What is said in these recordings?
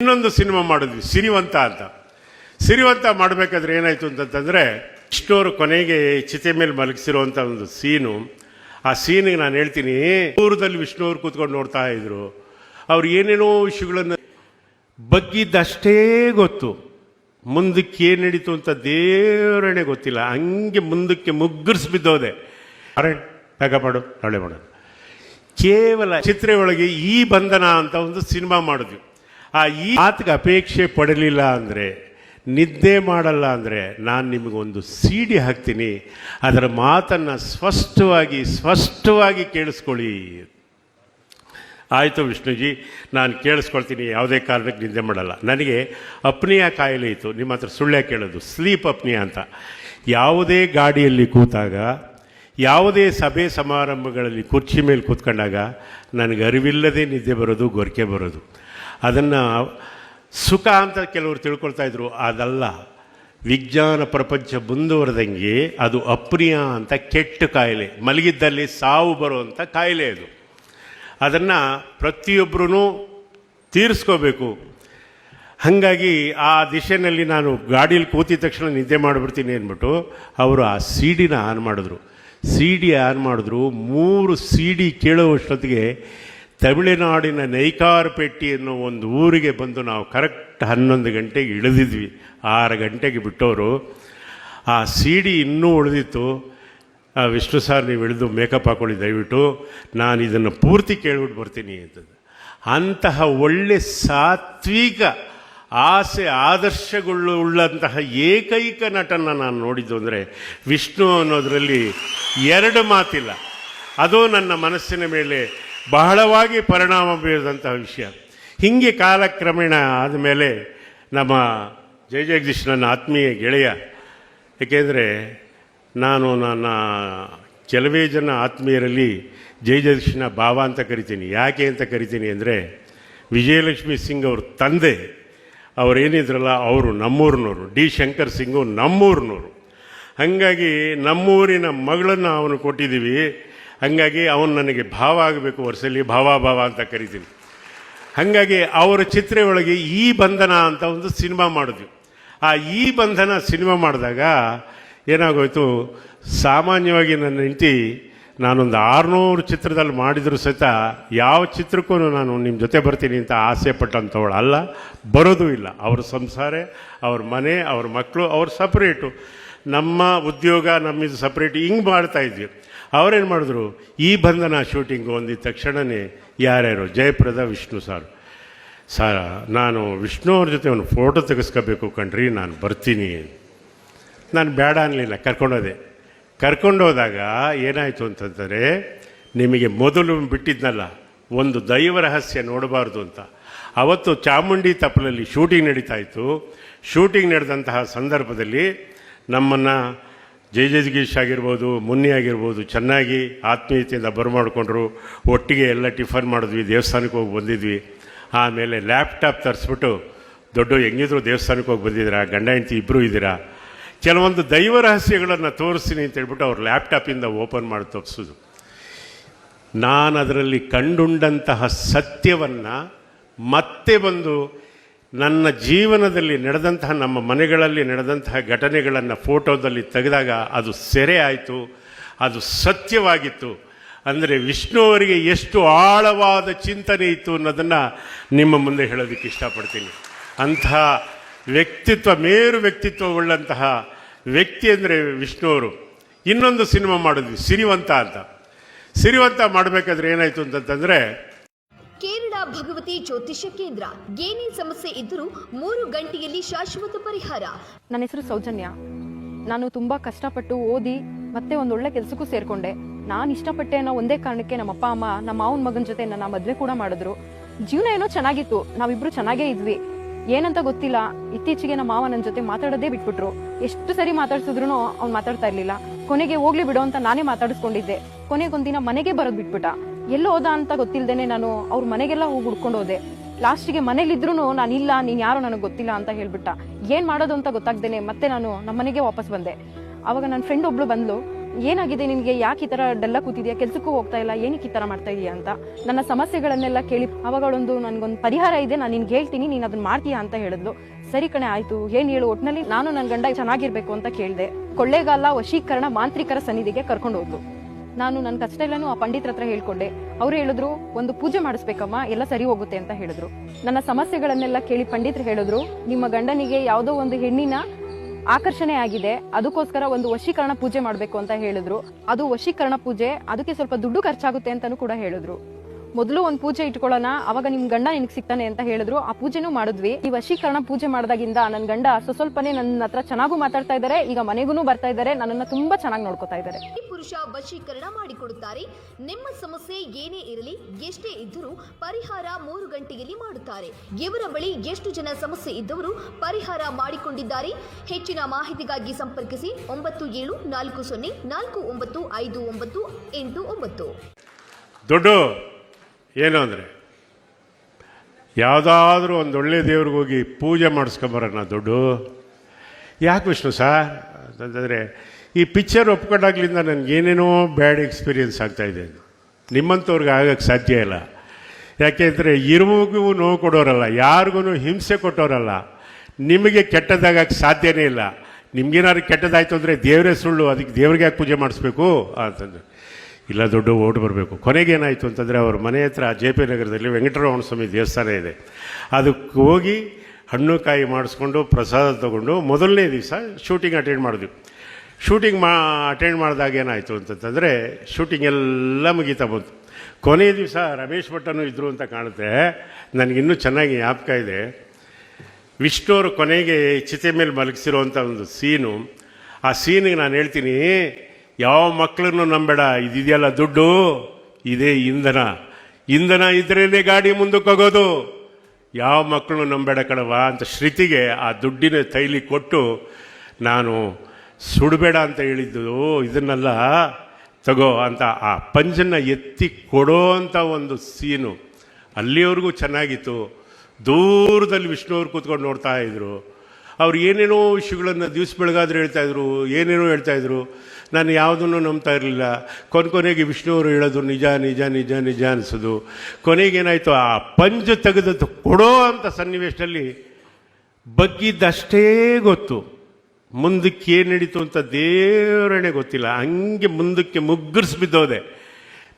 ಇನ್ನೊಂದು ಸಿನಿಮಾ ಮಾಡಿದ್ವಿ, ಸಿರಿವಂತ ಅಂತ. ಸಿರಿವಂತ ಮಾಡಬೇಕಾದ್ರೆ ಏನಾಯ್ತು ಅಂತಂತಂದ್ರೆ ಇಷ್ಟೋರು ಕೊನೆಗೆ ಚಿತೆ ಮೇಲೆ ಮಲಗಿಸಿರುವಂಥ ಒಂದು ಸೀನು. ಆ ಸೀನಿಗೆ ನಾನು ಹೇಳ್ತೀನಿ, ದೂರದಲ್ಲಿ ವಿಷ್ಣುವ್ರು ಕೂತ್ಕೊಂಡು ನೋಡ್ತಾ ಇದ್ರು. ಅವ್ರು ಏನೇನೋ ವಿಷಯಗಳನ್ನು ಬಗ್ಗಿದ್ದಷ್ಟೇ ಗೊತ್ತು. ಮುಂದಕ್ಕೆ ಏನು ನಡೀತು ಅಂತ ದೇವರಣೆ ಗೊತ್ತಿಲ್ಲ. ಹಂಗೆ ಮುಂದಕ್ಕೆ ಮುಗ್ಗರಿಸ್ಬಿದ್ದೋದೆ ಅರೆ, ಬೇಗ ಮಾಡು, ನಾಳೆ ಮಾಡೋದು ಕೇವಲ ಚಿತ್ರೆಯೊಳಗೆ ಈ ಬಂಧನ ಅಂತ ಒಂದು ಸಿನಿಮಾ ಮಾಡಿದ್ವಿ. ಆ ಈ ಮಾತಿಗೆ ಅಪೇಕ್ಷೆ ಪಡಲಿಲ್ಲ ಅಂದರೆ, ನಿದ್ದೆ ಮಾಡಲ್ಲ ಅಂದರೆ, ನಾನು ನಿಮಗೊಂದು ಸೀಡಿ ಹಾಕ್ತೀನಿ. ಅದರ ಮಾತನ್ನು ಸ್ಪಷ್ಟವಾಗಿ ಸ್ಪಷ್ಟವಾಗಿ ಕೇಳಿಸ್ಕೊಳ್ಳಿ. ಆಯಿತು ವಿಷ್ಣುಜಿ, ನಾನು ಕೇಳಿಸ್ಕೊಳ್ತೀನಿ, ಯಾವುದೇ ಕಾರಣಕ್ಕೆ ನಿದ್ದೆ ಮಾಡಲ್ಲ. ನನಗೆ ಅಪ್ನಿಯ ಕಾಯಿಲೆ ಇತ್ತು. ನಿಮ್ಮ ಹತ್ರ ಸುಳ್ಳೆ ಕೇಳೋದು. ಸ್ಲೀಪ್ ಅಪ್ನಿಯ ಅಂತ. ಯಾವುದೇ ಗಾಡಿಯಲ್ಲಿ ಕೂತಾಗ, ಯಾವುದೇ ಸಭೆ ಸಮಾರಂಭಗಳಲ್ಲಿ ಕುರ್ಚಿ ಮೇಲೆ ಕೂತ್ಕೊಂಡಾಗ, ನನಗೆ ಅರಿವಿಲ್ಲದೆ ನಿದ್ದೆ ಬರೋದು, ಗೊರಕೆ ಬರೋದು. ಅದನ್ನು ಸುಖ ಅಂತ ಕೆಲವರು ತಿಳ್ಕೊಳ್ತಾ ಇದ್ರು. ಅದಲ್ಲ, ವಿಜ್ಞಾನ ಪ್ರಪಂಚ ಮುಂದುವರೆದಂಗೆ ಅದು ಅಪ್ರಿಯ ಅಂತ ಕೆಟ್ಟ ಕಾಯಿಲೆ. ಮಲಗಿದ್ದಲ್ಲಿ ಸಾವು ಬರುವಂಥ ಕಾಯಿಲೆ ಅದು. ಅದನ್ನು ಪ್ರತಿಯೊಬ್ಬರೂ ತೀರಿಸ್ಕೋಬೇಕು. ಹಾಗಾಗಿ ಆ ದಿಶೆಯಲ್ಲಿ ನಾನು ಗಾಡೀಲಿ ಕೂತಿದ ತಕ್ಷಣ ನಿದ್ದೆ ಮಾಡಿಬಿಡ್ತೀನಿ ಅಂದ್ಬಿಟ್ಟು ಅವರು ಆ ಸಿ ಡಿನ ಆನ್ ಮಾಡಿದ್ರು. ಸಿ ಡಿ ಆನ್ ಮಾಡಿದ್ರು. ಮೂರು ಸಿ ಡಿ ಕೇಳುವಷ್ಟೊತ್ತಿಗೆ ತಮಿಳುನಾಡಿನ ನೈಕಾರಪೇಟೆ ಅನ್ನೋ ಒಂದು ಊರಿಗೆ ಬಂದು ನಾವು ಕರೆಕ್ಟ್ ಹನ್ನೊಂದು ಗಂಟೆಗೆ ಇಳಿದಿದ್ವಿ. ಆರು ಗಂಟೆಗೆ ಬಿಟ್ಟವರು ಆ ಸಿ ಡಿ ಇನ್ನೂ ಉಳಿದಿತ್ತು. ಆ, ವಿಷ್ಣು ಸಾರ್ ನೀವು ಇಳಿದು ಮೇಕಪ್ ಹಾಕೊಳ್ಳಿ ದಯವಿಟ್ಟು. ನಾನು ಇದನ್ನು ಪೂರ್ತಿ ಕೇಳ್ಬಿಟ್ಟು ಬರ್ತೀನಿ ಅಂತದ್ದು. ಅಂತಹ ಒಳ್ಳೆ ಸಾತ್ವಿಕ ಆಸೆ ಆದರ್ಶಗಳು ಉಳ್ಳಂತಹ ಏಕೈಕ ನಟನ ನಾನು ನೋಡಿದ್ದು ಅಂದರೆ ವಿಷ್ಣು ಅನ್ನೋದರಲ್ಲಿ ಎರಡು ಮಾತಿಲ್ಲ. ಅದು ನನ್ನ ಮನಸ್ಸಿನ ಮೇಲೆ ಬಹಳವಾಗಿ ಪರಿಣಾಮ ಬೀರಿದಂತಹ ವಿಷಯ. ಹೀಗೆ ಕಾಲಕ್ರಮೇಣ ಆದಮೇಲೆ ನಮ್ಮ ಜಯ ಜಗದೀಶ್ ನನ್ನ ಆತ್ಮೀಯ ಗೆಳೆಯ, ಏಕೆಂದರೆ ನಾನು ನನ್ನ ಕೆಲವೇ ಜನ ಆತ್ಮೀಯರಲ್ಲಿ ಜಯ ಜಗದೀಶ್ನ ಭಾವ ಅಂತ ಕರಿತೀನಿ. ಯಾಕೆ ಅಂತ ಕರಿತೀನಿ ಅಂದರೆ ವಿಜಯಲಕ್ಷ್ಮಿ ಸಿಂಗ್ ಅವ್ರ ತಂದೆ, ಅವರೇನಿದ್ರಲ್ಲ, ಅವರು ನಮ್ಮೂರಿನವರು. ಡಿ ಶಂಕರ್ ಸಿಂಗು ನಮ್ಮೂರಿನವರು. ಹಾಗಾಗಿ ನಮ್ಮೂರಿನ ಮಗಳನ್ನು ಅವನು ಕೊಟ್ಟಿದ್ದೀವಿ. ಹಾಗಾಗಿ ಅವನು ನನಗೆ ಭಾವ ಆಗಬೇಕು ವರ್ಷದಲ್ಲಿ ಭಾವ ಭಾವ ಅಂತ ಕರಿತೀನಿ. ಹಾಗಾಗಿ ಅವರ ಚಿತ್ರ ಒಳಗೆ ಈ ಬಂಧನ ಅಂತ ಒಂದು ಸಿನಿಮಾ ಮಾಡಿದ್ವಿ ಆ ಈ ಬಂಧನ ಸಿನಿಮಾ ಮಾಡಿದಾಗ ಏನಾಗೋಯ್ತು? ಸಾಮಾನ್ಯವಾಗಿ ನನ್ನ ಹೆಂಡತಿ ನಾನೊಂದು ಆರುನೂರು ಚಿತ್ರದಲ್ಲಿ ಮಾಡಿದರೂ ಸಹಿತ ಯಾವ ಚಿತ್ರಕ್ಕೂ ನಾನು ನಿಮ್ಮ ಜೊತೆ ಬರ್ತೀನಿ ಅಂತ ಆಸೆ ಪಟ್ಟಂಥವಳು ಅಲ್ಲ, ಬರೋದು ಇಲ್ಲ. ಅವ್ರ ಸಂಸಾರ, ಅವ್ರ ಮನೆ, ಅವ್ರ ಮಕ್ಕಳು, ಅವ್ರ ಸಪ್ರೇಟು ನಮ್ಮ ಉದ್ಯೋಗ ನಮ್ಮಿದು ಸಪ್ರೇಟ್ ಹಿಂಗೆ ಮಾಡ್ತಾ ಇದ್ವಿ. ಅವರೇನು ಮಾಡಿದ್ರು? ಈ ಬಂಧನ ಶೂಟಿಂಗ್ ಒಂದಿದ ತಕ್ಷಣವೇ ಯಾರ್ಯಾರು? ಜಯಪ್ರದ, ವಿಷ್ಣು ಸಾರ್. ಸರ್, ನಾನು ವಿಷ್ಣು ಅವ್ರ ಜೊತೆ ಒಂದು ಫೋಟೋ ತೆಗೆಸ್ಕೋಬೇಕು ಕಣ್ರಿ, ನಾನು ಬರ್ತೀನಿ. ನಾನು ಬೇಡ ಅನ್ನಲಿಲ್ಲ ಕರ್ಕೊಂಡೋದೆ. ಕರ್ಕೊಂಡೋದಾಗ ಏನಾಯಿತು ಅಂತಂದರೆ ನಿಮಗೆ ಮೊದಲು ಬಿಟ್ಟಿದ್ನಲ್ಲ, ಒಂದು ದೈವ ರಹಸ್ಯ ನೋಡಬಾರ್ದು ಅಂತ. ಅವತ್ತು ಚಾಮುಂಡಿ ತಪ್ಪಲಲ್ಲಿ ಶೂಟಿಂಗ್ ನಡೀತಾ ಇತ್ತು. ಶೂಟಿಂಗ್ ನಡೆದಂತಹ ಸಂದರ್ಭದಲ್ಲಿ ನಮ್ಮನ್ನು ಜೈ ಜಗೀಶ್ ಆಗಿರ್ಬೋದು, ಮುನ್ನಿ ಆಗಿರ್ಬೋದು, ಚೆನ್ನಾಗಿ ಆತ್ಮೀಯತೆಯಿಂದ ಬರಮಾಡಿಕೊಂಡ್ರು. ಒಟ್ಟಿಗೆ ಎಲ್ಲ ಟಿಫನ್ ಮಾಡಿದ್ವಿ, ದೇವಸ್ಥಾನಕ್ಕೆ ಹೋಗಿ ಬಂದಿದ್ವಿ. ಆಮೇಲೆ ಲ್ಯಾಪ್ಟಾಪ್ ತರಿಸ್ಬಿಟ್ಟು ದೊಡ್ಡ ಹೆಂಗಿದ್ರು ದೇವಸ್ಥಾನಕ್ಕೆ ಹೋಗಿ ಬಂದಿದ್ದೀರಾ? ಗಂಡ, ಹೆಂಡತಿ ಇಬ್ಬರೂ ಇದ್ದೀರಾ? ಕೆಲವೊಂದು ದೈವ ರಹಸ್ಯಗಳನ್ನು ತೋರಿಸ್ತೀನಿ ಅಂತ ಹೇಳ್ಬಿಟ್ಟು ಅವ್ರು ಲ್ಯಾಪ್ಟಾಪಿಂದ ಓಪನ್ ಮಾಡಿ ತೋರಿಸೋದು ನಾನು ಅದರಲ್ಲಿ ಕಂಡುಂಡಂತಹ ಸತ್ಯವನ್ನು ಮತ್ತೆ ಬಂದು ನನ್ನ ಜೀವನದಲ್ಲಿ ನಡೆದಂತಹ, ನಮ್ಮ ಮನೆಗಳಲ್ಲಿ ನಡೆದಂತಹ ಘಟನೆಗಳನ್ನು ಫೋಟೋದಲ್ಲಿ ತೆಗೆದಾಗ ಅದು ಸೆರೆ ಆಯಿತು, ಅದು ಸತ್ಯವಾಗಿತ್ತು. ಅಂದರೆ ವಿಷ್ಣು ಅವರಿಗೆ ಎಷ್ಟು ಆಳವಾದ ಚಿಂತನೆ ಇತ್ತು ಅನ್ನೋದನ್ನು ನಿಮ್ಮ ಮುಂದೆ ಹೇಳೋದಕ್ಕೆ ಇಷ್ಟಪಡ್ತೀನಿ. ಅಂತಹ ವ್ಯಕ್ತಿತ್ವ, ಮೇರು ವ್ಯಕ್ತಿತ್ವ ಉಳ್ಳಂತಹ ವ್ಯಕ್ತಿ ಅಂದರೆ ವಿಷ್ಣು ಅವರು. ಇನ್ನೊಂದು ಸಿನಿಮಾ ಮಾಡಿದ್ವಿ, ಸಿರಿವಂತ ಅಂತ. ಸಿರಿವಂತ ಮಾಡಬೇಕಾದ್ರೆ ಏನಾಯಿತು ಅಂತಂತಂದರೆ ಭಗವತಿ ಜ್ಯೋತಿಷ್ಯ ಕೇಂದ್ರ. ಏನೇ ಸಮಸ್ಯೆ ಇದ್ದರೂ ಮೂರು ಗಂಟೆಯಲ್ಲಿ ಶಾಶ್ವತ ಪರಿಹಾರ. ನನ್ನ ಹೆಸರು ಸೌಜನ್ಯ. ನಾನು ತುಂಬಾ ಕಷ್ಟಪಟ್ಟು ಓದಿ ಮತ್ತೆ ಒಂದು ಒಳ್ಳೆ ಕೆಲಸಕ್ಕೂ ಸೇರ್ಕೊಂಡೆ. ನಾನು ಇಷ್ಟಪಟ್ಟೆ ಅನ್ನೋ ಒಂದೇ ಕಾರಣಕ್ಕೆ ನಮ್ಮ ಅಪ್ಪ, ಅಮ್ಮ, ನಮ್ಮ ಮಾವನ ಮಗನ ಜೊತೆ ನನ್ನ ಮದುವೆ ಕೂಡ ಮಾಡಿದ್ರು. ಜೀವನ ಏನೋ ಚೆನ್ನಾಗಿತ್ತು. ನಾವಿಬ್ರು ಚೆನ್ನಾಗೇ ಇದ್ವಿ. ಏನಂತ ಗೊತ್ತಿಲ್ಲ. ಇತ್ತೀಚೆಗೆ ನಮ್ಮ ಮಾವ ನನ್ನ ಜೊತೆ ಮಾತಾಡೋದೇ ಬಿಟ್ಬಿಟ್ರು. ಎಷ್ಟು ಸರಿ ಮಾತಾಡ್ಸಿದ್ರು ಅವ್ನು ಮಾತಾಡ್ತಾ ಇರ್ಲಿಲ್ಲ. ಕೊನೆಗೆ ಹೋಗ್ಲಿ ಬಿಡು ಅಂತ ನಾನೇ ಮಾತಾಡಿಸ್ಕೊಂಡಿದ್ದೆ. ಕೊನೆಗೊಂದಿನ ಮನೆಗೆ ಬರೋದ್ ಬಿಟ್ಬಿಟ್ಟ. ಎಲ್ಲೋ ಹೋದ ಅಂತ ಗೊತ್ತಿಲ್ಲದೇನೆ ನಾನು ಅವ್ರ ಮನೆಗೆಲ್ಲ ಹೋಗಿ ಹುಡ್ಕೊಂಡು ಹೋದೆ. ಲಾಸ್ಟಿಗೆ ಮನೇಲಿದ್ರು ನಾನು ಇಲ್ಲ, ನೀನು ಯಾರೋ ನನಗೆ ಗೊತ್ತಿಲ್ಲ ಅಂತ ಹೇಳ್ಬಿಟ್ಟ. ಏನು ಮಾಡೋದು ಅಂತ ಗೊತ್ತಾಗ್ದೇನೆ ಮತ್ತೆ ನಾನು ನಮ್ಮ ಮನೆಗೆ ವಾಪಸ್ ಬಂದೆ. ಆವಾಗ ನನ್ನ ಫ್ರೆಂಡ್ ಒಬ್ಳು ಬಂದ್ಲು, ಏನಾಗಿದೆ ನಿನಗೆ? ಯಾಕೆ ಈ ಥರ ಡಲ್ಲ ಕೂತಿದ್ಯಾ? ಕೆಲಸಕ್ಕೂ ಹೋಗ್ತಾ ಇಲ್ಲ, ಏನಕ್ಕೆ ಈ ಥರ ಮಾಡ್ತಾ ಇದೀಯಾ? ಅಂತ. ನನ್ನ ಸಮಸ್ಯೆಗಳನ್ನೆಲ್ಲ ಕೇಳಿ ಅವಾಗಳೊಂದು ನನಗೊಂದು ಪರಿಹಾರ ಇದೆ, ನಾನು ನಿನ್ಗೆ ಹೇಳ್ತೀನಿ, ನೀನು ಅದನ್ನ ಮಾಡ್ತೀಯಾ ಅಂತ ಹೇಳಿದ್ಲು. ಸರಿ ಕಣೆ, ಆಯಿತು. ಏನು ಹೇಳು, ಒಟ್ನಲ್ಲಿ ನಾನು ನನ್ನ ಗಂಡ ಚೆನ್ನಾಗಿರಬೇಕು ಅಂತ ಕೇಳಿದೆ. ಕೊಳ್ಳೇಗಾಲ ವಶೀಕರಣ ಮಾಂತ್ರಿಕರ ಸನ್ನಿಧಿಗೆ ಕರ್ಕೊಂಡು ಹೋದ್ಲು ನಾನು ನನ್ನ ಕಷ್ಟ ಎಲ್ಲಾನು ಆ ಪಂಡಿತರ ಹತ್ರ ಹೇಳ್ಕೊಂಡೆ. ಅವ್ರು ಹೇಳಿದ್ರು, ಒಂದು ಪೂಜೆ ಮಾಡಿಸ್ಬೇಕಮ್ಮ, ಎಲ್ಲ ಸರಿ ಹೋಗುತ್ತೆ ಅಂತ ಹೇಳಿದ್ರು. ನನ್ನ ಸಮಸ್ಯೆಗಳನ್ನೆಲ್ಲ ಕೇಳಿ ಪಂಡಿತರು ಹೇಳಿದ್ರು, ನಿಮ್ಮ ಗಂಡನಿಗೆ ಯಾವುದೋ ಒಂದು ಹೆಣ್ಣಿನ ಆಕರ್ಷಣೆ ಆಗಿದೆ, ಅದಕ್ಕೋಸ್ಕರ ಒಂದು ವಶೀಕರಣ ಪೂಜೆ ಮಾಡಬೇಕು ಅಂತ ಹೇಳಿದ್ರು. ಅದು ವಶೀಕರಣ ಪೂಜೆ, ಅದಕ್ಕೆ ಸ್ವಲ್ಪ ದುಡ್ಡು ಖರ್ಚಾಗುತ್ತೆ ಅಂತಾನೂ ಕೂಡ ಹೇಳಿದ್ರು. ಮೊದಲು ಒಂದು ಪೂಜೆ ಇಟ್ಕೊಳ್ಳೋಣ ಅವಾಗ ನಿಮ್ ಗಂಡ ನಿನಗೆ ಸಿಗ್ತಾನೆ ಅಂತ ಹೇಳಿದ್ರು. ಆ ಪೂಜೆನೂ ಮಾಡಿದ್ವಿ. ಈ ವಶೀಕರಣ ಪೂಜೆ ಮಾಡಿದಾಗಿಂದ ನನ್ನ ಗಂಡ ಸ್ವಸ್ವಲ್ಪನೇ ನನ್ನ ಹತ್ರ ಚೆನ್ನಾಗೂ ಮಾತಾಡ್ತಾ ಇದ್ದಾರೆ ಈಗ ಮನೆಗೂ ಬರ್ತಾ ಇದ್ದಾರೆ ನನ್ನನ್ನ ತುಂಬಾ ಚೆನ್ನಾಗಿ ನೋಡ್ಕೊತಾ ಇದ್ದಾರೆ ಈ ಪುರುಷ ವಶೀಕರಣ ಮಾಡಿಕೊಡುತ್ತಾರೆ. ನಿಮ್ಮ ಸಮಸ್ಯೆ ಏನೇ ಇರಲಿ ಎಷ್ಟೇ ಇದ್ದರೂ ಪರಿಹಾರ ಮೂರು ಗಂಟೆಯಲ್ಲಿ ಮಾಡುತ್ತಾರೆ. ಇವರ ಬಳಿ ಎಷ್ಟು ಜನ ಸಮಸ್ಯೆ ಇದ್ದವರು ಪರಿಹಾರ ಮಾಡಿಕೊಂಡಿದ್ದಾರೆ. ಹೆಚ್ಚಿನ ಮಾಹಿತಿಗಾಗಿ ಸಂಪರ್ಕಿಸಿ ಒಂಬತ್ತು ಏಳು ನಾಲ್ಕು ಸೊನ್ನೆ ನಾಲ್ಕು ಒಂಬತ್ತು ಐದು ಒಂಬತ್ತು ಎಂಟು ಒಂಬತ್ತು. ದುಡ್ಡು. ಏನು ಅಂದರೆ, ಯಾವುದಾದ್ರೂ ಒಂದು ಒಳ್ಳೆ ದೇವ್ರಿಗೆ ಹೋಗಿ ಪೂಜೆ ಮಾಡಿಸ್ಕೊಂಬರೋಣ ದುಡ್ಡು. ಯಾಕೆ ವಿಷ್ಣು ಸರ್ ಅಂತಂದರೆ, ಈ ಪಿಕ್ಚರ್ ಒಪ್ಕೊಂಡಾಗ್ಲಿಂದ ನನಗೇನೇನೋ ಬ್ಯಾಡ್ ಎಕ್ಸ್ಪೀರಿಯೆನ್ಸ್ ಆಗ್ತಾಯಿದೆ ನಿಮ್ಮಂಥವ್ರಿಗೆ ಆಗೋಕ್ಕೆ ಸಾಧ್ಯ ಇಲ್ಲ. ಯಾಕೆಂದರೆ ಇರುವಿಗೂ ನೋವು ಕೊಡೋರಲ್ಲ, ಯಾರಿಗೂ ಹಿಂಸೆ ಕೊಟ್ಟೋರಲ್ಲ. ನಿಮಗೆ ಕೆಟ್ಟದಾಗಕ್ಕೆ ಸಾಧ್ಯನೇ ಇಲ್ಲ. ನಿಮಗೇನಾದ್ರು ಕೆಟ್ಟದಾಯ್ತು ಅಂದರೆ ದೇವರೇ ಸುಳ್ಳು, ಅದಕ್ಕೆ ದೇವ್ರಿಗೆ ಯಾಕೆ ಪೂಜೆ ಮಾಡಿಸ್ಬೇಕು? ಅಂತಂದ್ರೆ. ಇಲ್ಲ ದೊಡ್ಡ ಓಟ್ ಬರಬೇಕು. ಕೊನೆಗೆ ಏನಾಯಿತು ಅಂತಂದರೆ ಅವರ ಮನೆ ಹತ್ರ ಜೆ ಪಿ ನಗರದಲ್ಲಿ ವೆಂಕಟರಮಣ ಸ್ವಾಮಿ ದೇವಸ್ಥಾನ ಇದೆ. ಅದಕ್ಕೆ ಹೋಗಿ ಹಣ್ಣು ಕಾಯಿ ಮಾಡಿಸ್ಕೊಂಡು ಪ್ರಸಾದ ತಗೊಂಡು ಮೊದಲನೇ ದಿವಸ ಶೂಟಿಂಗ್ ಅಟೆಂಡ್ ಮಾಡಿದ್ವಿ. ಶೂಟಿಂಗ್ ಮಾ ಅಟೆಂಡ್ ಮಾಡಿದಾಗ ಏನಾಯಿತು ಅಂತಂತಂದರೆ ಶೂಟಿಂಗ್ ಎಲ್ಲ ಮುಗೀತಾ ಬಂತು. ಕೊನೆಯ ದಿವಸ ರಮೇಶ್ ಭಟ್ಟನು ಇದ್ದರು ಅಂತ ಕಾಣುತ್ತೆ. ನನಗಿನ್ನೂ ಚೆನ್ನಾಗಿ ಜ್ಞಾಪಕ ಇದೆ. ವಿಷ್ಣುವರು ಕೊನೆಗೆ ಚಿತೆ ಮೇಲೆ ಮಲಗಿಸಿರುವಂಥ ಒಂದು ಸೀನು ಆ ಸೀನಿಗೆ ನಾನು ಹೇಳ್ತೀನಿ ಯಾವ ಮಕ್ಕಳನ್ನು ನಂಬೇಡ? ಇದಿದೆಯಲ್ಲ ದುಡ್ಡು? ಇದೇ ಇಂಧನ. ಇಂಧನ ಇದ್ರೇನೆ ಗಾಡಿ ಮುಂದಕ್ಕೆ ಹೋಗೋದು. ಯಾವ ಮಕ್ಕಳು ನಂಬೇಡ ಕಣವ ಅಂತ ಶ್ರುತಿಗೆ ಆ ದುಡ್ಡಿನ ತೈಲಿ ಕೊಟ್ಟು ನಾನು ಸುಡಬೇಡ ಅಂತ ಹೇಳಿದ್ದು. ಇದನ್ನೆಲ್ಲ. ತಗೋ ಅಂತ ಆ ಪಂಜನ್ನು ಎತ್ತಿ ಕೊಡೋ ಅಂತ ಒಂದು ಸೀನು. ಅಲ್ಲಿವರೆಗೂ ಚೆನ್ನಾಗಿತ್ತು. ದೂರದಲ್ಲಿ ವಿಷ್ಣುವ್ರು ಕೂತ್ಕೊಂಡು ನೋಡ್ತಾ ಇದ್ರು. ಅವ್ರು ಏನೇನೋ ವಿಷಯಗಳನ್ನು ದಿವಸ ಬೆಳಗಾದ್ರೆ ಹೇಳ್ತಾಯಿದ್ರು ಏನೇನೋ ಹೇಳ್ತಾ ಇದ್ರು. ನಾನು ಯಾವುದನ್ನು ನಂಬ್ತಾ ಇರಲಿಲ್ಲ. ಕೊನೆ ಕೊನೆಗೆ ವಿಷ್ಣುವರು ಹೇಳೋದು ನಿಜ ನಿಜ ನಿಜ ನಿಜ ಅನಿಸೋದು. ಕೊನೆಗೇನಾಯಿತು ಆ ಪಂಜು ತೆಗೆದದ್ದು ಕೊಡೋ ಅಂತ ಸನ್ನಿವೇಶದಲ್ಲಿ ಬಗ್ಗಿದ್ದಷ್ಟೇ ಗೊತ್ತು. ಮುಂದಕ್ಕೆ ಏನು ನಡೀತು ಅಂತ ದೇವರಣೆ ಗೊತ್ತಿಲ್ಲ. ಹಂಗೆ ಮುಂದಕ್ಕೆ ಮುಗ್ಗರ್ಸ್ ಬಿದ್ದೋದೆ.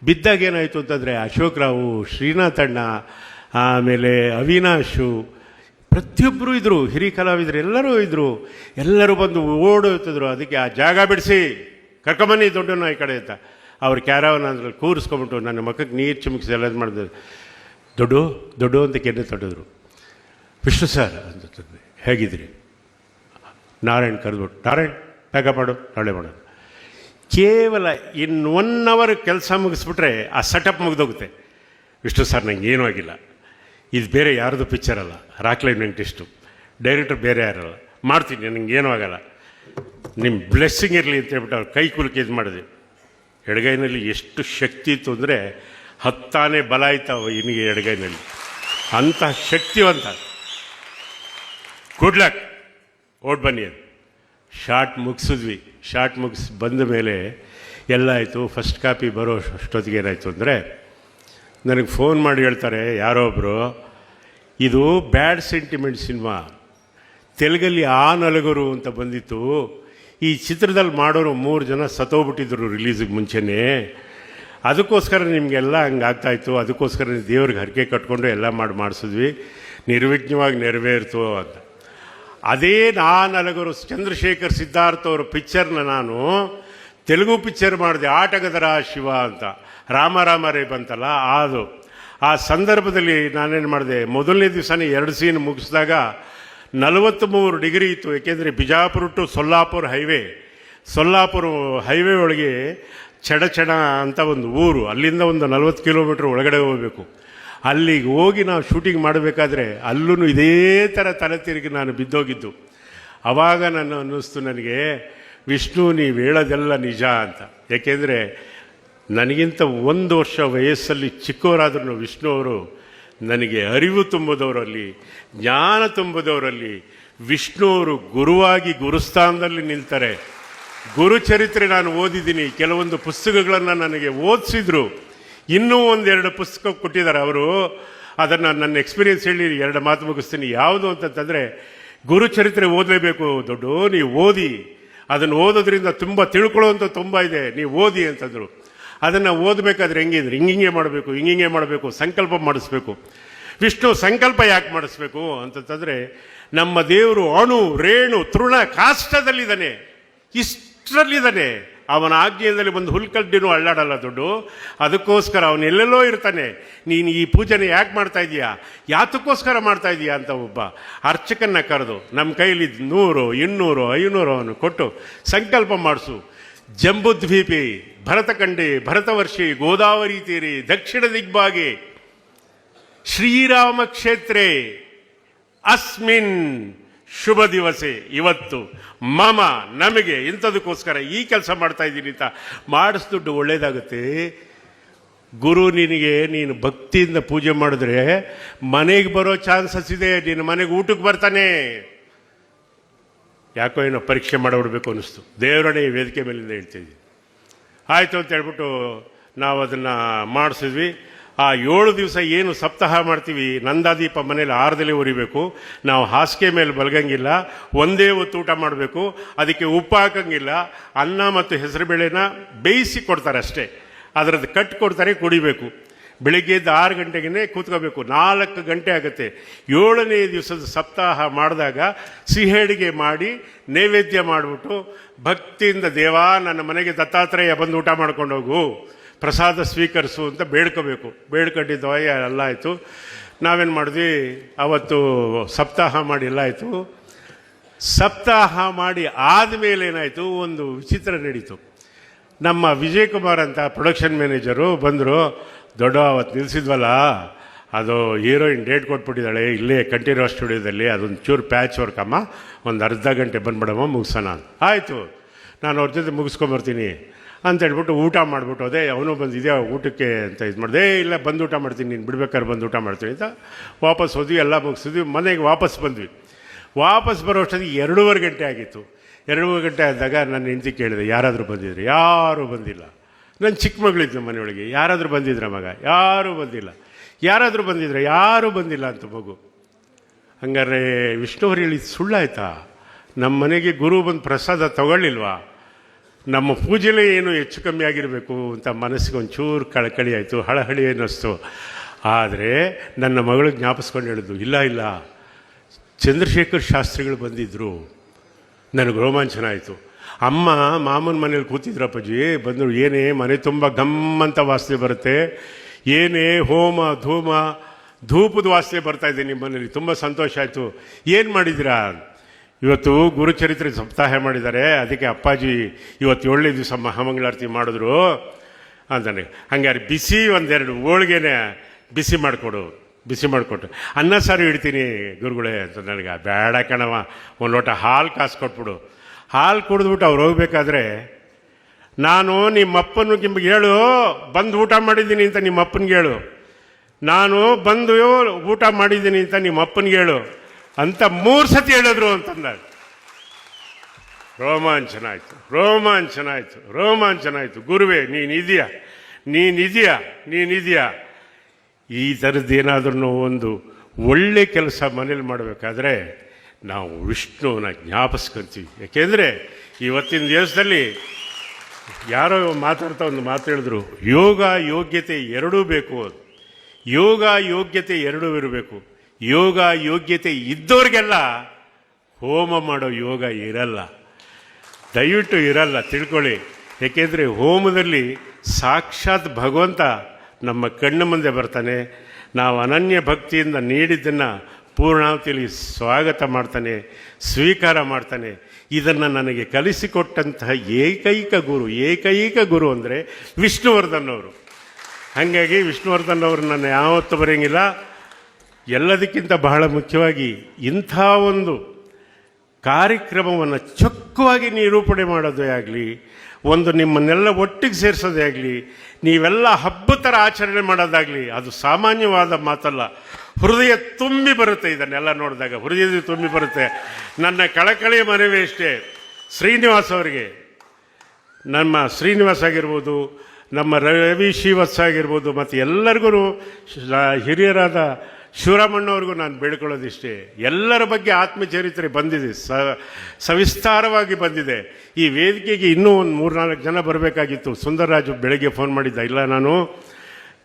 ಬಿದ್ದಾಗ ಏನಾಯಿತು ಅಂತಂದರೆ ಅಶೋಕ್ ರಾವು, ಶ್ರೀನಾಥ್ ಅಣ್ಣ, ಆಮೇಲೆ ಅವಿನಾಶು ಪ್ರತಿಯೊಬ್ಬರು ಇದ್ದರು ಹಿರಿ ಕಲಾವಿದರು ಎಲ್ಲರೂ ಇದ್ದರು ಎಲ್ಲರೂ ಬಂದು ಓಡೋಗ್ತಿದ್ರು. ಅದಕ್ಕೆ ಆ ಜಾಗ ಬಿಡಿಸಿ. ಕರ್ಕೊಂಬನ್ನಿ ದೊಡ್ಡನ ಈ ಕಡೆ ಅಂತ. ಅವ್ರು ಕ್ಯಾರವನ್ ಅದ್ರಲ್ಲಿ ಕೂರಿಸ್ಕೊಂಬಿಟ್ಟು ನನ್ನ ಮಕ್ಕಕ್ಕೆ ನೀರು ಚಿಮುಕಿಸಿ ಎಲ್ಲ ಮಾಡಿದ್ರು. ದೊಡ್ಡು ದೊಡ್ಡು ಅಂತ ಕೆನ್ನೆ ತೊಡೆದ್ರು ವಿಷ್ಣು ಸರ್ ಅಂತಂದ್ರೆ ಹೇಗಿದ್ರಿ ನಾರಾಯಣ್ ಕರೆದ್ಬಿಟ್ಟು ನಾರಾಯಣ್ ಪ್ಯಾಕಪ್ ಮಾಡು, ನಾಳೆ ಮಾಡೋದು ಕೇವಲ ಇನ್ ಒನ್ ಅವರ್ ಕೆಲಸ ಮುಗಿಸ್ಬಿಟ್ರೆ ಆ ಸೆಟಪ್ ಮುಗಿದೋಗುತ್ತೆ. ವಿಷ್ಣು ಸರ್, ನಂಗೆ ಏನೂ ಆಗಿಲ್ಲ. ಇದು ಬೇರೆ ಯಾರ್ದು ಪಿಕ್ಚರ್ ಅಲ್ಲ. ರಾಕ್ಲೈನ್ ವೆಂಕಟೇಶ್ಟು ಡೈರೆಕ್ಟರ್ ಬೇರೆ ಯಾರಲ್ಲ. ಮಾಡ್ತೀನಿ ನನಗೆ ಏನೂ ಆಗಲ್ಲ. ನಿಮ್ಮ ಬ್ಲೆಸ್ಸಿಂಗ್ ಇರಲಿ ಅಂತ ಹೇಳ್ಬಿಟ್ಟು ಅವ್ರು ಕೈ ಕುಲುಕಿ ಇದು ಮಾಡಿದೆ. ಎಡಗೈನಲ್ಲಿ ಎಷ್ಟು ಶಕ್ತಿ ಇತ್ತು ಅಂದರೆ ಹತ್ತಾನೆ ಬಲ ಆಯ್ತಾವ ಇನಿಗೆ ಎಡಗೈನಲ್ಲಿ. ಅಂತಹ ಶಕ್ತಿವಂತ ಗುಡ್ ಲಕ್ ಓಟ್ ಬನ್ನಿ ಅದು ಶಾರ್ಟ್ ಮುಗಿಸಿದ್ವಿ. ಶಾರ್ಟ್ ಮುಗಿಸಿ ಬಂದ ಮೇಲೆ ಎಲ್ಲ ಆಯಿತು. ಫಸ್ಟ್ ಕಾಪಿ ಬರೋ ಅಷ್ಟೊತ್ತಿಗೆ ಏನಾಯಿತು ಅಂದರೆ ನನಗೆ ಫೋನ್ ಮಾಡಿ ಹೇಳ್ತಾರೆ ಯಾರೋ ಒಬ್ಬರು ಇದು ಬ್ಯಾಡ್ ಸೆಂಟಿಮೆಂಟ್ ಸಿನಿಮಾ ತೆಲುಗಲ್ಲಿ ಆ ನಲಗರು ಅಂತ ಬಂದಿತ್ತು. ಈ ಚಿತ್ರದಲ್ಲಿ ಮಾಡೋರು ಮೂರು ಜನ ಸತ್ತೋಗ್ಬಿಟ್ಟಿದ್ರು ರಿಲೀಸಿಗೆ ಮುಂಚೆನೇ. ಅದಕ್ಕೋಸ್ಕರ ನಿಮಗೆಲ್ಲ ಹಂಗೆ ಆಗ್ತಾಯಿತ್ತು ಅದಕ್ಕೋಸ್ಕರ ದೇವ್ರಿಗೆ ಹರಕೆ ಕಟ್ಕೊಂಡು ಎಲ್ಲ ಮಾಡಿ ಮಾಡಿಸಿದ್ವಿ. ನಿರ್ವಿಘ್ನವಾಗಿ ನೆರವೇರಿತು ಅಂತ. ಅದೇ ನಾನಲಗರು ಚಂದ್ರಶೇಖರ್ ಸಿದ್ಧಾರ್ಥ ಅವರ ಪಿಕ್ಚರ್ನ ನಾನು ತೆಲುಗು ಪಿಕ್ಚರ್ ಮಾಡಿದೆ. ಆಟಗದರ ಶಿವ ಅಂತ. ರಾಮ ರಾಮ ರೇ ಬಂತಲ್ಲ, ಅದು. ಆ ಸಂದರ್ಭದಲ್ಲಿ ನಾನೇನು ಮಾಡಿದೆ, ಮೊದಲನೇ ದಿವಸನೇ ಎರಡು ಸೀನ್ ಮುಗಿಸಿದಾಗ ನಲವತ್ತ್ಮೂರು ಡಿಗ್ರಿ ಇತ್ತು, ಏಕೆಂದರೆ Bijapur to Solapur highway. Solapur highway ಒಳಗೆ ಚಡಚಣ ಅಂತ ಒಂದು ಊರು, ಅಲ್ಲಿಂದ ಒಂದು ನಲವತ್ತು ಕಿಲೋಮೀಟ್ರ್ ಒಳಗಡೆ ಹೋಗಬೇಕು. ಅಲ್ಲಿಗೆ ಹೋಗಿ ನಾವು ಶೂಟಿಂಗ್ ಮಾಡಬೇಕಾದ್ರೆ ಅಲ್ಲೂ ಇದೇ ಥರ ತಲೆ ತಿರುಗಿ ನಾನು ಬಿದ್ದೋಗಿದ್ದು. ಆವಾಗ ನಾನು ಅನ್ನಿಸ್ತು ನನಗೆ, ವಿಷ್ಣು ನೀವು ಹೇಳೋದೆಲ್ಲ ನಿಜ ಅಂತ. ಏಕೆಂದರೆ ನನಗಿಂತ ಒಂದು ವರ್ಷ ವಯಸ್ಸಲ್ಲಿ ಚಿಕ್ಕವರಾದ್ರೂ ವಿಷ್ಣು ಅವರು ನನಗೆ ಅರಿವು ತುಂಬದವರಲ್ಲಿ, ಜ್ಞಾನ ತುಂಬದವರಲ್ಲಿ ವಿಷ್ಣುವರು ಗುರುವಾಗಿ ಗುರುಸ್ಥಾನದಲ್ಲಿ ನಿಲ್ತಾರೆ. ಗುರುಚರಿತ್ರೆ ನಾನು ಓದಿದ್ದೀನಿ. ಕೆಲವೊಂದು ಪುಸ್ತಕಗಳನ್ನು ನನಗೆ ಓದಿಸಿದ್ರು. ಇನ್ನೂ ಒಂದೆರಡು ಪುಸ್ತಕ ಕೊಟ್ಟಿದ್ದಾರೆ. ಅವರು ಅದನ್ನು ನನ್ನ ಎಕ್ಸ್ಪೀರಿಯನ್ಸ್ ಹೇಳಿ, ಎರಡು ಮಾತು ಮುಗಿಸ್ತೀನಿ. ಯಾವುದು ಅಂತಂತಂದರೆ, ಗುರುಚರಿತ್ರೆ ಓದಲೇಬೇಕು ದೊಡ್ಡ, ನೀವು ಓದಿ. ಅದನ್ನು ಓದೋದ್ರಿಂದ ತುಂಬ ತಿಳ್ಕೊಳ್ಳೋವಂಥ ತುಂಬ ಇದೆ. ನೀವು ಓದಿ ಅಂತಂದರು. ಅದನ್ನು ಓದಬೇಕಾದ್ರೆ ಹೆಂಗಿದ್ರೆ? ಹಿಂಗಿಂಗೆ ಮಾಡಬೇಕು ಹಿಂಗಿಂಗೆ ಮಾಡಬೇಕು, ಸಂಕಲ್ಪ ಮಾಡಿಸ್ಬೇಕು. ವಿಷ್ಣು ಸಂಕಲ್ಪ ಯಾಕೆ ಮಾಡಿಸ್ಬೇಕು ಅಂತಂತಂದರೆ, ನಮ್ಮ ದೇವರು ಅಣು, ರೇಣು, ತೃಣ ಕಾಷ್ಟದಲ್ಲಿದ್ದಾನೆ. ಇಷ್ಟರಲ್ಲಿದ್ದಾನೆ. ಅವನ ಆಜ್ಞೆಯಲ್ಲಿ ಒಂದು ಹುಲ್ಕಡ್ಡಿನೂ ಅಳ್ಳಾಡಲ್ಲ ದುಡ್ಡು. ಅದಕ್ಕೋಸ್ಕರ ಅವನು ಎಲ್ಲೆಲ್ಲೋ ಇರ್ತಾನೆ. ನೀನು ಈ ಪೂಜೆನ ಯಾಕೆ ಮಾಡ್ತಾ ಇದೀಯಾ? ಯಾತಕ್ಕೋಸ್ಕರ ಮಾಡ್ತಾ ಇದೀಯಾ ಅಂತ ಒಬ್ಬ ಅರ್ಚಕನ್ನ ಕರೆದು ನಮ್ಮ ಕೈಲಿ ನೂರು, ಇನ್ನೂರು, ಐನೂರು ಅವನು ಕೊಟ್ಟು ಸಂಕಲ್ಪ ಮಾಡಿಸು. ಜಂಬುದ್ವೀಪಿ, ಭರತಖಂಡಿ, ಭರತವರ್ಷಿ, ಗೋದಾವರಿ ತೀರಿ, ದಕ್ಷಿಣ ದಿಗ್ಭಾಗಿ, ಶ್ರೀರಾಮ ಕ್ಷೇತ್ರೇ, ಅಸ್ಮಿನ್ ಶುಭ ದಿವಸೆ. ಇವತ್ತು ಮಮ, ನಮಗೆ ಇಂಥದಕ್ಕೋಸ್ಕರ ಈ ಕೆಲಸ ಮಾಡ್ತಾ ಇದ್ದೀನಿ ಅಂತ ಮಾಡಿಸ್ದುಡ್ಡು ಒಳ್ಳೇದಾಗುತ್ತೆ. ಗುರು ನಿನಗೆ ನೀನು ಭಕ್ತಿಯಿಂದ ಪೂಜೆ ಮಾಡಿದ್ರೆ ಮನೆಗೆ ಬರೋ ಚಾನ್ಸಸ್ ಇದೆ. ನಿನ್ನ ಮನೆಗೆ ಊಟಕ್ಕೆ ಬರ್ತಾನೆ. ಯಾಕೋ ಏನೋ ಪರೀಕ್ಷೆ ಮಾಡಿಬಿಡ್ಬೇಕು ಅನ್ನಿಸ್ತು. ದೇವರಣೆ ವೇದಿಕೆ ಮೇಲಿಂದ ಹೇಳ್ತಿದ್ವಿ ಆಯಿತು ಅಂತ ಹೇಳ್ಬಿಟ್ಟು ನಾವು ಅದನ್ನು ಮಾಡಿಸಿದ್ವಿ. ಆ ಏಳು ದಿವಸ ಏನು ಸಪ್ತಾಹ ಮಾಡ್ತೀವಿ, ನಂದಾದೀಪ ಮನೇಲಿ ಆರದಲ್ಲಿ ಉರಿಬೇಕು. ನಾವು ಹಾಸಿಗೆ ಮೇಲೆ ಬಲಗಂಗಿಲ್ಲ, ಒಂದೇ ಹೊತ್ತು ಊಟ ಮಾಡಬೇಕು. ಅದಕ್ಕೆ ಉಪ್ಪು ಹಾಕಂಗಿಲ್ಲ, ಅನ್ನ ಮತ್ತು ಹೆಸರುಬೇಳೆನ ಬೇಯಿಸಿ ಕೊಡ್ತಾರೆ ಅಷ್ಟೇ. ಅದರದ್ದು ಕಟ್ ಕೊಡ್ತಾರೆ, ಕುಡಿಬೇಕು. ಬೆಳಿಗ್ಗೆ ಎದ್ದು ಆರು ಗಂಟೆಗೇ ಕೂತ್ಕೋಬೇಕು. ನಾಲ್ಕು ಗಂಟೆ ಆಗುತ್ತೆ. ಏಳನೇ ದಿವಸದ ಸಪ್ತಾಹ ಮಾಡಿದಾಗ ಸಿಹಿ ಮಾಡಿ, ನೈವೇದ್ಯ ಮಾಡಿಬಿಟ್ಟು, ಭಕ್ತಿಯಿಂದ ದೇವಾ, ನನ್ನ ಮನೆಗೆ ದತ್ತಾತ್ರೇಯ ಬಂದು ಊಟ ಮಾಡ್ಕೊಂಡು ಹೋಗು. ಪ್ರಸಾದ ಸ್ವೀಕರಿಸು ಅಂತ ಬೇಡ್ಕೋಬೇಕು. ಬೇಡ್ಕೊಂಡಿದ್ದವ ಎಲ್ಲ ಆಯಿತು. ನಾವೇನು ಮಾಡಿದ್ವಿ? ಅವತ್ತು ಸಪ್ತಾಹ ಮಾಡಿ ಎಲ್ಲ ಆಯಿತು. ಸಪ್ತಾಹ ಮಾಡಿ ಆದಮೇಲೆ ಏನಾಯಿತು? ಒಂದು ವಿಚಿತ್ರ ನಡೀತು. ನಮ್ಮ ವಿಜಯ್ ಕುಮಾರ್ ಅಂತ ಪ್ರೊಡಕ್ಷನ್ ಮ್ಯಾನೇಜರು ಬಂದರು. ದೊಡ್ಡ ಅವತ್ತು ನಿಲ್ಲಿಸಿದ್ವಲ್ಲ ಅದು ಹೀರೋಯಿನ್ ಡೇಟ್ ಕೊಟ್ಬಿಟ್ಟಿದ್ದಾಳೆ. ಇಲ್ಲೇ ಕಂಠೀರವ ಸ್ಟುಡಿಯೋದಲ್ಲಿ. ಅದೊಂದು ಚೂರು ಪ್ಯಾಚ್ ವರ್ಕ್ ಒಂದು ಅರ್ಧ ಗಂಟೆ ಬಂದ್ಬಿಡಮ್ಮ ಮುಗಿಸೋಣ ಆಯಿತು. ನಾನು ಅವ್ರ ಜೊತೆ ಮುಗಿಸ್ಕೊಂಬರ್ತೀನಿ ಅಂತ ಹೇಳ್ಬಿಟ್ಟು ಊಟ ಮಾಡಿಬಿಟ್ಟು ಅದೇ ಅವನು ಇದೇ ಊಟಕ್ಕೆ ಅಂತ ಇದು ಮಾಡಿದೆ. "ಏ, ಇಲ್ಲ ಬಂದು ಊಟ ಮಾಡ್ತೀನಿ. ನೀನು ಬಿಡ್ಬೇಕಾದ್ರೆ ಬಂದು ಊಟ ಮಾಡ್ತೀನಿ ಅಂತ ವಾಪಸ್ ಹೋದ್ವಿ. ಎಲ್ಲ ಮುಗಿಸಿದ್ವಿ. ಮನೆಗೆ ವಾಪಸ್ ಬಂದ್ವಿ. ವಾಪಸ್ ಬರೋ ಅಷ್ಟೊತ್ತಿಗೆ ಎರಡೂವರೆ ಗಂಟೆ ಆಗಿತ್ತು. ಎರಡೂವರೆ ಗಂಟೆ ಆದಾಗ ನನ್ನ ಹೆಂಡತಿ ಕೇಳಿದೆ ಯಾರಾದರೂ ಬಂದಿದ್ರು ಯಾರೂ ಬಂದಿಲ್ಲ. ನನ್ನ ಚಿಕ್ಕ ಮಗಳಿದ್ಲು ಮನೆಯೊಳಗೆ. ಯಾರಾದರೂ ಬಂದಿದ್ರ ಮಗ? ಯಾರೂ ಬಂದಿಲ್ಲ. ಯಾರಾದರೂ ಬಂದಿದ್ರೆ ಯಾರೂ ಬಂದಿಲ್ಲ ಅಂತ ಮಗು. ಹಂಗಾರೆ ವಿಷ್ಣುವರು ಹೇಳಿದ ಸುಳ್ಳಾಯ್ತಾ? ನಮ್ಮ ಮನೆಗೆ ಗುರು ಬಂದು ಪ್ರಸಾದ ತಗೊಳ್ಳಿಲ್ವಾ? ನಮ್ಮ ಪೂಜೆಲೇ ಏನು ಹೆಚ್ಚು ಕಮ್ಮಿ ಆಗಿರಬೇಕು ಅಂತ ಮನಸ್ಸಿಗೆ ಒಂಚೂರು ಕಳಕಳಿ ಆಯಿತು, ಹಳಹಳಿ ಅನ್ನಿಸ್ತು. ಆದರೆ ನನ್ನ ಮಗಳು ಜ್ಞಾಪಿಸ್ಕೊಂಡು ಹೇಳಿದ್ದು ಇಲ್ಲ ಇಲ್ಲ. ಚಂದ್ರಶೇಖರ್ ಶಾಸ್ತ್ರಿಗಳು ಬಂದಿದ್ದರು ನನಗೆ ರೋಮಾಂಚನ ಆಯಿತು. ಅಮ್ಮ ಮಾಮೂನ ಮನೇಲಿ ಕೂತಿದ್ರಪ್ಪಾಜಿ ಬಂದರು, ಏನೇ ಮನೆ ತುಂಬ ಗಮ್ಮಂತ ವಾಸನೆ ಬರುತ್ತೆ. ಏನೇ ಹೋಮ, ಧೂಮ, ಧೂಪದ ವಾಸನೆ ಬರ್ತಾ ಇದೆ ನಿಮ್ಮ ಮನೇಲಿ, ತುಂಬ ಸಂತೋಷ ಆಯಿತು. ಏನು ಮಾಡಿದಿರಾ? ಇವತ್ತು ಗುರುಚರಿತ್ರೆ ಸಪ್ತಾಹ ಮಾಡಿದ್ದಾರೆ. ಅದಕ್ಕೆ ಅಪ್ಪಾಜಿ ಇವತ್ತು ಏಳನೇ ದಿವಸ ಮಹಾಮಂಗಳಾರತಿ ಮಾಡಿದ್ರು ಅಂತಾನೆ ಹಂಗಾರೆ ಬಿಸಿ ಒಂದೆರಡು ಹೋಳಿಗೆನೆ ಬಿಸಿ ಮಾಡಿಕೊಡು, ಬಿಸಿ ಮಾಡಿಕೊಟ್ಟು. ಅನ್ನ ಸಾರು ಇಡ್ತೀನಿ ಗುರುಗಳೇ ಅಂತ ನನಗೆ. ಬೇಡ ಕಣವ ಒಂದು ಲೋಟ ಹಾಲು ಕಾಸು ಕೊಟ್ಬಿಡು ಹಾಲು ಕುಡಿದ್ಬಿಟ್ಟು ಅವ್ರು ಹೋಗ್ಬೇಕಾದ್ರೆ, ನಾನು ನಿಮ್ಮಪ್ಪನ ನಿಮ್ಗೆ ಹೇಳು, ಬಂದು ಊಟ ಮಾಡಿದ್ದೀನಿ ಅಂತ ನಿಮ್ಮ ಅಪ್ಪನಿಗೆ ಹೇಳು. ನಾನು ಬಂದು ಊಟ ಮಾಡಿದ್ದೀನಿ ಅಂತ ನಿಮ್ಮ ಅಪ್ಪನಿಗೆ ಹೇಳು. ಅಂತ ಮೂರು ಸತಿ ಹೇಳಿದ್ರು ಅಂತಂದಾಗ ರೋಮಾಂಚನ ಆಯಿತು ರೋಮಾಂಚನ ಆಯಿತು ರೋಮಾಂಚನ ಆಯಿತು ಗುರುವೇ ನೀನಿದೆಯಾ ನೀನಿದೆಯಾ ನೀನಿದೆಯಾ ಈ ಥರದ್ದೇನಾದ್ರೂ ಒಂದು ಒಳ್ಳೆ ಕೆಲಸ ಮನೇಲಿ ಮಾಡಬೇಕಾದ್ರೆ ನಾವು ವಿಷ್ಣುವನ್ನ ಜ್ಞಾಪಿಸ್ಕೊಂತೀವಿ. ಯಾಕೆಂದರೆ ಇವತ್ತಿನ ದಿವಸದಲ್ಲಿ ಯಾರೋ ಮಾತಾಡ್ತಾ ಒಂದು ಮಾತು ಹೇಳಿದ್ರು, ಯೋಗ ಯೋಗ್ಯತೆ ಎರಡೂ ಬೇಕು ಯೋಗ ಯೋಗ್ಯತೆ ಎರಡೂ ಇರಬೇಕು. ಯೋಗ ಯೋಗ್ಯತೆ ಇದ್ದವ್ರಿಗೆಲ್ಲ ಹೋಮ ಮಾಡೋ ಯೋಗ ಇರಲ್ಲ. ದಯವಿಟ್ಟು ಇರಲ್ಲ, ತಿಳ್ಕೊಳ್ಳಿ. ಏಕೆಂದರೆ ಹೋಮದಲ್ಲಿ ಸಾಕ್ಷಾತ್ ಭಗವಂತ ನಮ್ಮ ಕಣ್ಣು ಮುಂದೆ ಬರ್ತಾನೆ. ನಾವು ಅನನ್ಯ ಭಕ್ತಿಯಿಂದ ನೀಡಿದ್ದನ್ನು ಪೂರ್ಣಾವತಿಯಲ್ಲಿ ಸ್ವಾಗತ ಮಾಡ್ತಾನೆ, ಸ್ವೀಕಾರ ಮಾಡ್ತಾನೆ. ಇದನ್ನು ನನಗೆ ಕಲಿಸಿಕೊಟ್ಟಂತಹ ಏಕೈಕ ಗುರು ಏಕೈಕ ಗುರು ಅಂದರೆ ವಿಷ್ಣುವರ್ಧನ್ ಅವರು. ಹಾಗಾಗಿ ವಿಷ್ಣುವರ್ಧನ್ ಅವರು ನನ್ನ ಯಾವತ್ತೂ ಬರೆಯಂಗಿಲ್ಲ. ಎಲ್ಲದಕ್ಕಿಂತ ಬಹಳ ಮುಖ್ಯವಾಗಿ ಇಂಥ ಒಂದು ಕಾರ್ಯಕ್ರಮವನ್ನು ಚೊಕ್ಕವಾಗಿ ನಿರೂಪಣೆ ಮಾಡೋದೇ ಆಗಲಿ, ಒಂದು ನಿಮ್ಮನ್ನೆಲ್ಲ ಒಟ್ಟಿಗೆ ಸೇರಿಸೋದೇ ಆಗಲಿ, ನೀವೆಲ್ಲ ಹಬ್ಬ ಥರ ಆಚರಣೆ ಮಾಡೋದಾಗಲಿ, ಅದು ಸಾಮಾನ್ಯವಾದ ಮಾತಲ್ಲ. ಹೃದಯ ತುಂಬಿ ಬರುತ್ತೆ ಇದನ್ನೆಲ್ಲ ನೋಡಿದಾಗ. ಹೃದಯದ ತುಂಬಿ ಬರುತ್ತೆ. ನನ್ನ ಕಳಕಳಿ ಮನವಿ ಅಷ್ಟೇ ಶ್ರೀನಿವಾಸ್ ಅವರಿಗೆ. ನಮ್ಮ ಶ್ರೀನಿವಾಸ್ ಆಗಿರ್ಬೋದು, ನಮ್ಮ ರವಿ ಶ್ರೀವತ್ಸ ಆಗಿರ್ಬೋದು, ಮತ್ತು ಎಲ್ಲರಿಗೂ ಹಿರಿಯರಾದ ಶಿವರಾಮಣ್ಣವ್ರಿಗೂ ನಾನು ಬೇಡ್ಕೊಳ್ಳೋದಿಷ್ಟೇ. ಎಲ್ಲರ ಬಗ್ಗೆ ಆತ್ಮಚರಿತ್ರೆ ಬಂದಿದೆ. ಸ, ಸವಿಸ್ತಾರವಾಗಿ ಬಂದಿದೆ. ಈ ವೇದಿಕೆಗೆ ಇನ್ನೂ ಒಂದು ಮೂರು ನಾಲ್ಕು ಜನ ಬರಬೇಕಾಗಿತ್ತು. ಸುಂದರರಾಜು ಬೆಳಗ್ಗೆ ಫೋನ್ ಮಾಡಿದ್ದ. ಇಲ್ಲ ನಾನು.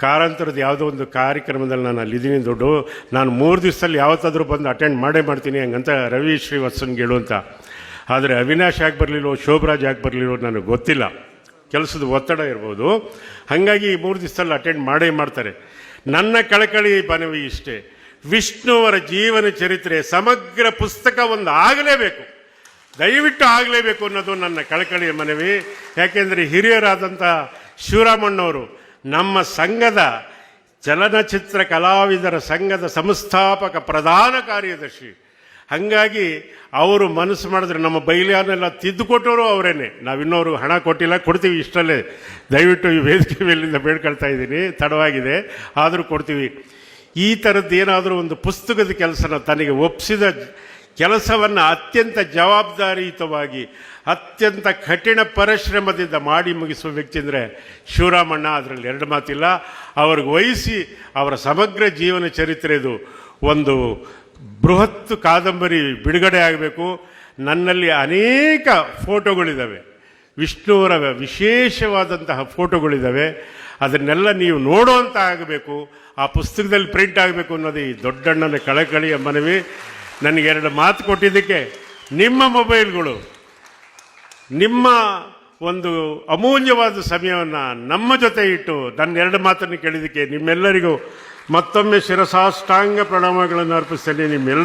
ಕಾರಂತರದ ಯಾವುದೋ ಒಂದು ಕಾರ್ಯಕ್ರಮದಲ್ಲಿ ನಾನು ಅಲ್ಲಿದ್ದೀನಿ ದುಡ್ಡು ನಾನು ಮೂರು ದಿವಸದಲ್ಲಿ ಯಾವತ್ತಾದರೂ ಬಂದು ಅಟೆಂಡ್ ಮಾಡೇ ಮಾಡ್ತೀನಿ ಹಂಗಂತ ರವಿ ಶ್ರೀವತ್ಸನ್ ಹೇಳು ಅಂತ. ಆದರೆ ಅವಿನಾಶ್ ಯಾಕೆ ಬರಲಿಲ್ಲೋ ಶೋಭರಾಜ್ ಯಾಕೆ ಬರಲಿಲ್ಲೋ ನನಗೆ ಗೊತ್ತಿಲ್ಲ. ಕೆಲಸದ ಒತ್ತಡ ಇರ್ಬೋದು. ಹಾಗಾಗಿ ಮೂರು ದಿವಸದಲ್ಲಿ ಅಟೆಂಡ್ ಮಾಡೇ ಮಾಡ್ತಾರೆ. ನನ್ನ ಕಳಕಳಿ ಮನವಿ ಇಷ್ಟೇ. ವಿಷ್ಣುವರ ಜೀವನ ಚರಿತ್ರೆ ಸಮಗ್ರ ಪುಸ್ತಕ ಒಂದು ಆಗಲೇಬೇಕು. ದಯವಿಟ್ಟು ಆಗಲೇಬೇಕು ಅನ್ನೋದು ನನ್ನ ಕಳಕಳಿಯ ಮನವಿ. ಯಾಕೆಂದರೆ ಹಿರಿಯರಾದಂಥ ಶಿವರಾಮಣ್ಣವರು ನಮ್ಮ ಸಂಘದ ಚಲನಚಿತ್ರ ಕಲಾವಿದರ ಸಂಘದ ಸಂಸ್ಥಾಪಕ ಪ್ರಧಾನ ಕಾರ್ಯದರ್ಶಿ. ಹಾಗಾಗಿ ಅವರು ಮನಸ್ಸು ಮಾಡಿದ್ರೆ ನಮ್ಮ ಬೈಲಿಯಾನೆಲ್ಲ ತಿದ್ದುಕೊಟ್ಟವರು ಅವರೇನೆ. ನಾವಿನ್ನೋರು ಹಣ ಕೊಟ್ಟಿಲ್ಲ, ಕೊಡ್ತೀವಿ ಇಷ್ಟಲ್ಲೇ. ದಯವಿಟ್ಟು ಈ ವೇದಿಕೆ ಮೇಲಿಂದ ಬೇಡ್ಕೊಳ್ತಾ ಇದ್ದೀನಿ. ತಡವಾಗಿದೆ, ಆದರೂ ಕೊಡ್ತೀವಿ. ಈ ಥರದ್ದು ಏನಾದರೂ ಒಂದು ಪುಸ್ತಕದ ಕೆಲಸನ ತನಗೆ ಒಪ್ಪಿಸಿದ ಕೆಲಸವನ್ನು ಅತ್ಯಂತ ಜವಾಬ್ದಾರಿಯುತವಾಗಿ ಅತ್ಯಂತ ಕಠಿಣ ಪರಿಶ್ರಮದಿಂದ ಮಾಡಿ ಮುಗಿಸುವ ವ್ಯಕ್ತಿ ಅಂದರೆ ಶಿವರಾಮಣ್ಣ. ಅದರಲ್ಲಿ ಎರಡು ಮಾತಿಲ್ಲ. ಅವ್ರಿಗೆ ವಹಿಸಿ ಅವರ ಸಮಗ್ರ ಜೀವನ ಚರಿತ್ರೆದು ಒಂದು ಬೃಹತ್ ಕಾದಂಬರಿ ಬಿಡುಗಡೆ ಆಗಬೇಕು. ನನ್ನಲ್ಲಿ ಅನೇಕ ಫೋಟೋಗಳಿದ್ದಾವೆ ವಿಷ್ಣುವರ ವಿಶೇಷವಾದಂತಹ ಫೋಟೋಗಳಿದ್ದಾವೆ ಅದನ್ನೆಲ್ಲ ನೀವು ನೋಡುವಂಥ ಆಗಬೇಕು. ಆ ಪುಸ್ತಕದಲ್ಲಿ ಪ್ರಿಂಟ್ ಆಗಬೇಕು ಅನ್ನೋದು ಈ ದೊಡ್ಡಣ್ಣನ ಕಳಕಳಿಯ ಮನವಿ. ನನಗೆ ಎರಡು ಮಾತು ಕೊಟ್ಟಿದ್ದಕ್ಕೆ ನಿಮ್ಮ ಮೊಬೈಲ್ಗಳು ನಿಮ್ಮ ಒಂದು ಅಮೂಲ್ಯವಾದ ಸಮಯವನ್ನು ನಮ್ಮ ಜೊತೆ ಇಟ್ಟು ನನ್ನ ಎರಡು ಮಾತನ್ನು ಕೇಳಿದಕ್ಕೆ ನಿಮ್ಮೆಲ್ಲರಿಗೂ ಮತ್ತೊಮ್ಮೆ ಶಿರಸಾಷ್ಟಾಂಗ ಪ್ರಣಾಮಗಳನ್ನು ಅರ್ಪಿಸ್ತೇನೆ. ನಿಮ್ಮೆಲ್ಲ